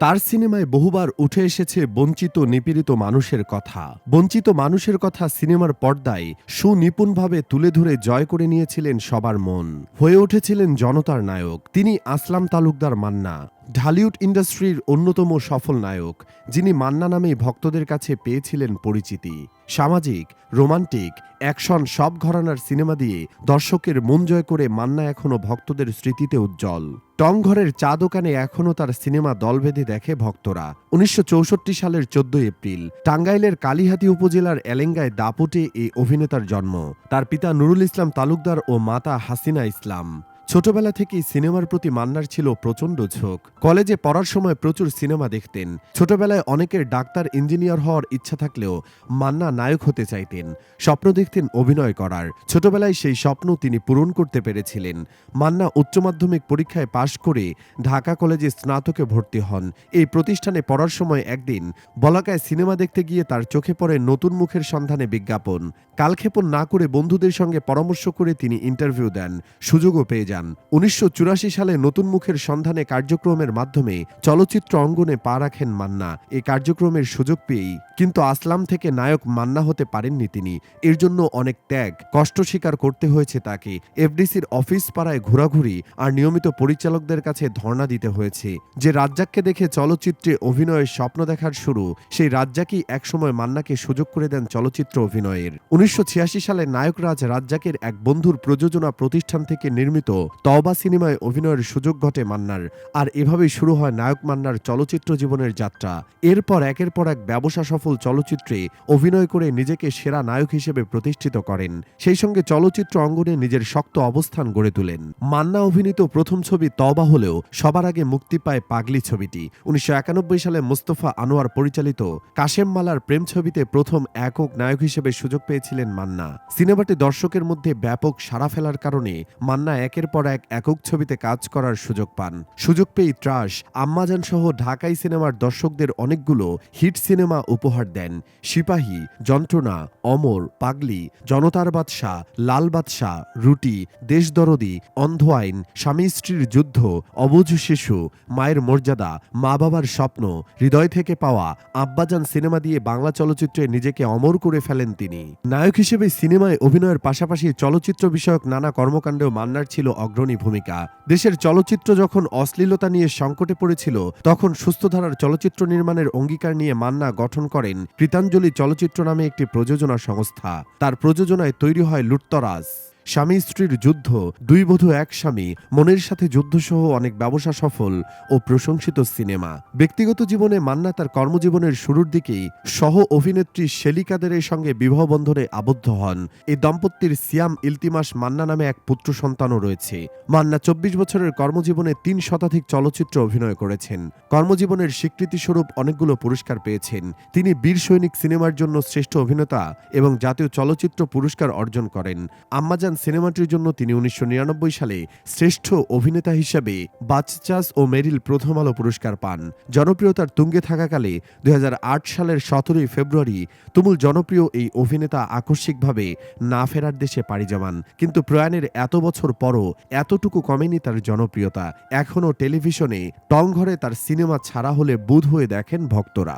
তার সিনেমায় বহুবার উঠে এসেছে বঞ্চিত নিপীড়িত মানুষের কথা। বঞ্চিত মানুষের কথা সিনেমার পর্দায় সুনিপুণভাবে তুলে ধরে জয় করে নিয়েছিলেন সবার মন। হয়ে উঠেছিলেন জনতার নায়ক। তিনি আসলাম তালুকদার মান্না। ঢালিউড ইন্ডাস্ট্রির অন্যতম সফল নায়ক, যিনি মান্না নামে ভক্তদের কাছে পেয়েছিলেন পরিচিতি। সামাজিক, রোমান্টিক, অ্যাকশন সব ঘরানার সিনেমা দিয়ে দর্শকের মন জয় করে মান্না এখনও ভক্তদের স্মৃতিতে উজ্জ্বল। টং ঘরের চা দোকানে এখনও তার সিনেমা দল বেঁধে দেখে ভক্তরা। উনিশশো চৌষট্টি সালের চোদ্দ এপ্রিল, টাঙ্গাইলের কালিহাতি উপজেলার এলেঙ্গায় দাপুটে এই অভিনেতার জন্ম। তার পিতা নুরুল ইসলাম তালুকদার ও মাতা হাসিনা ইসলাম। ছোটবেলা থেকেই সিনেমার প্রতি মান্নার ছিল প্রচণ্ড ঝোঁক। কলেজে পড়ার সময় প্রচুর সিনেমা দেখতেন। ছোটবেলায় অনেকের ডাক্তার, ইঞ্জিনিয়ার হওয়ার ইচ্ছা থাকলেও মান্না নায়ক হতে চাইতেন। স্বপ্ন দেখতেন অভিনয় করার। ছোটবেলায় সেই স্বপ্ন তিনি পূরণ করতে পেরেছিলেন। মান্না উচ্চ মাধ্যমিক পরীক্ষায় পাশ করে ঢাকা কলেজে স্নাতকে ভর্তি হন। এই প্রতিষ্ঠানে পড়ার সময় একদিন বলাকায় সিনেমা দেখতে গিয়ে তার চোখে পড়ে নতুন মুখের সন্ধানে বিজ্ঞাপন। কালক্ষেপণ না করে বন্ধুদের সঙ্গে পরামর্শ করে তিনি ইন্টারভিউ দেন। সুযোগও পেয়ে যান। উনিশশো চুরাশি সালে নতুন মুখের সন্ধানে কার্যক্রমের মাধ্যমে চলচ্চিত্র অঙ্গনে পা রাখেন মান্না। এই কার্যক্রমের সুযোগ পেয়েই কিন্তু আসলাম থেকে নায়ক মান্না হতে পারেননি তিনি। এর জন্য অনেক ত্যাগ, কষ্ট স্বীকার করতে হয়েছে তাকে। এফডিসির অফিস পাড়ায় ঘোরাঘুরি আর নিয়মিত পরিচালকদের কাছে ধর্ণা দিতে হয়েছে। যে রাজ্জাককে দেখে চলচ্চিত্রে অভিনয়ের স্বপ্ন দেখার শুরু, সেই রাজ্জাকই একসময় মান্নাকে সুযোগ করে দেন চলচ্চিত্র অভিনয়ের। উনিশশো ছিয়াশি সালে নায়করাজ রাজ্জাকের এক বন্ধুর প্রযোজনা প্রতিষ্ঠান থেকে নির্মিত তওবা সিনেমায় অভিনয়ের সুযোগ ঘটে মান্নার। আর এভাবেই শুরু হয় নায়ক মান্নার চলচ্চিত্র জীবনের যাত্রা। এরপর একের পর এক ব্যবসা সফল চলচ্চিত্রে অভিনয় করে নিজেকে সেরা নায়ক হিসেবে প্রতিষ্ঠিত করেন। সেই সঙ্গে চলচ্চিত্র অঙ্গনে নিজের শক্ত অবস্থান গড়ে তোলেন। মান্না অভিনীত প্রথম ছবি তওবা হলেও সবার আগে মুক্তি পায় পাগলি ছবিটি। উনিশশো একানব্বই সালে মোস্তফা আনোয়ার পরিচালিত কাশেম মালার প্রেম ছবিতে প্রথম একক নায়ক হিসেবে সুযোগ পেয়েছিলেন মান্না। সিনেমাটি দর্শকের মধ্যে ব্যাপক সাড়া ফেলার কারণে মান্না একের পর এক একক ছবিতে কাজ করার সুযোগ পান। সুযোগ পেয়ে ত্রাস। আম্মাজান সহ ঢাকাই সিনেমার দর্শকদের অনেকগুলো হিট সিনেমা উপহার দেন। সিপাহী, যন্ত্রণা, অমর, পাগলি, জনতার বাদশাহ, লাল বাদশাহ, রুটি দেশদরদি অন্ধ আইন, স্বামী স্ত্রীর যুদ্ধ, অবুঝ শিশু, মায়ের মর্যাদা, মা বাবার স্বপ্ন, হৃদয় থেকে পাওয়া আব্বাজান সিনেমা দিয়ে বাংলা চলচ্চিত্রে নিজেকে অমর করে ফেলেন তিনি। নায়ক হিসেবে সিনেমায় অভিনয়ের পাশাপাশি চলচ্চিত্র বিষয়ক নানা কর্মকাণ্ডেও মান্নার ছিল অগ্রণী ভূমিকা। দেশের চলচ্চিত্র যখন অশ্লীলতা নিয়ে সংকটে পড়েছিল, তখন সুস্থধারার চলচ্চিত্র নির্মাণের অঙ্গীকার নিয়ে মান্না গঠন করেন কৃতাঞ্জলি চলচ্চিত্র নামে একটি প্রযোজনা সংস্থা। তার প্রযোজনায় তৈরি হয় লুটতরাজ। স্বামী স্ত্রীর যুদ্ধ, দুই বধূ, এক স্বামী, মনের সাথে যুদ্ধসহ অনেক ব্যবসা সফল ও প্রশংসিত সিনেমা। ব্যক্তিগত জীবনে মান্না তার কর্মজীবনের শুরুর দিকেই সহ অভিনেত্রী শেলিকাদের সঙ্গে বিবাহ বন্ধনে আবদ্ধ হন। এই দম্পতির সিয়াম ইলতিমাস মান্না নামে এক পুত্র সন্তানও রয়েছে। মান্না চব্বিশ বছরের কর্মজীবনে তিন শতাধিক চলচ্চিত্র অভিনয় করেছেন। কর্মজীবনের স্বীকৃতিস্বরূপ অনেকগুলো পুরস্কার পেয়েছেন। তিনি বীর সৈনিক সিনেমার জন্য শ্রেষ্ঠ অভিনেতা এবং জাতীয় চলচ্চিত্র পুরস্কার অর্জন করেন। আম্মাজান সিনেমাটির জন্য তিনি উনিশশো নিরানব্বই সালে শ্রেষ্ঠ অভিনেতা হিসেবে বাচচাস ও মেরিল প্রথম আলো পুরস্কার পান। জনপ্রিয়তার তুঙ্গে থাকাকালে দুই সালের সতেরোই ফেব্রুয়ারি তুমুল জনপ্রিয় এই অভিনেতা আকস্মিকভাবে না ফেরার দেশে পাড়ি জমান। কিন্তু প্রয়াণের এত বছর পরও এতটুকু কমেনি তার জনপ্রিয়তা। এখনও টেলিভিশনে টং ঘরে তার সিনেমা ছাড়া হলে বুধ হয়ে দেখেন ভক্তরা।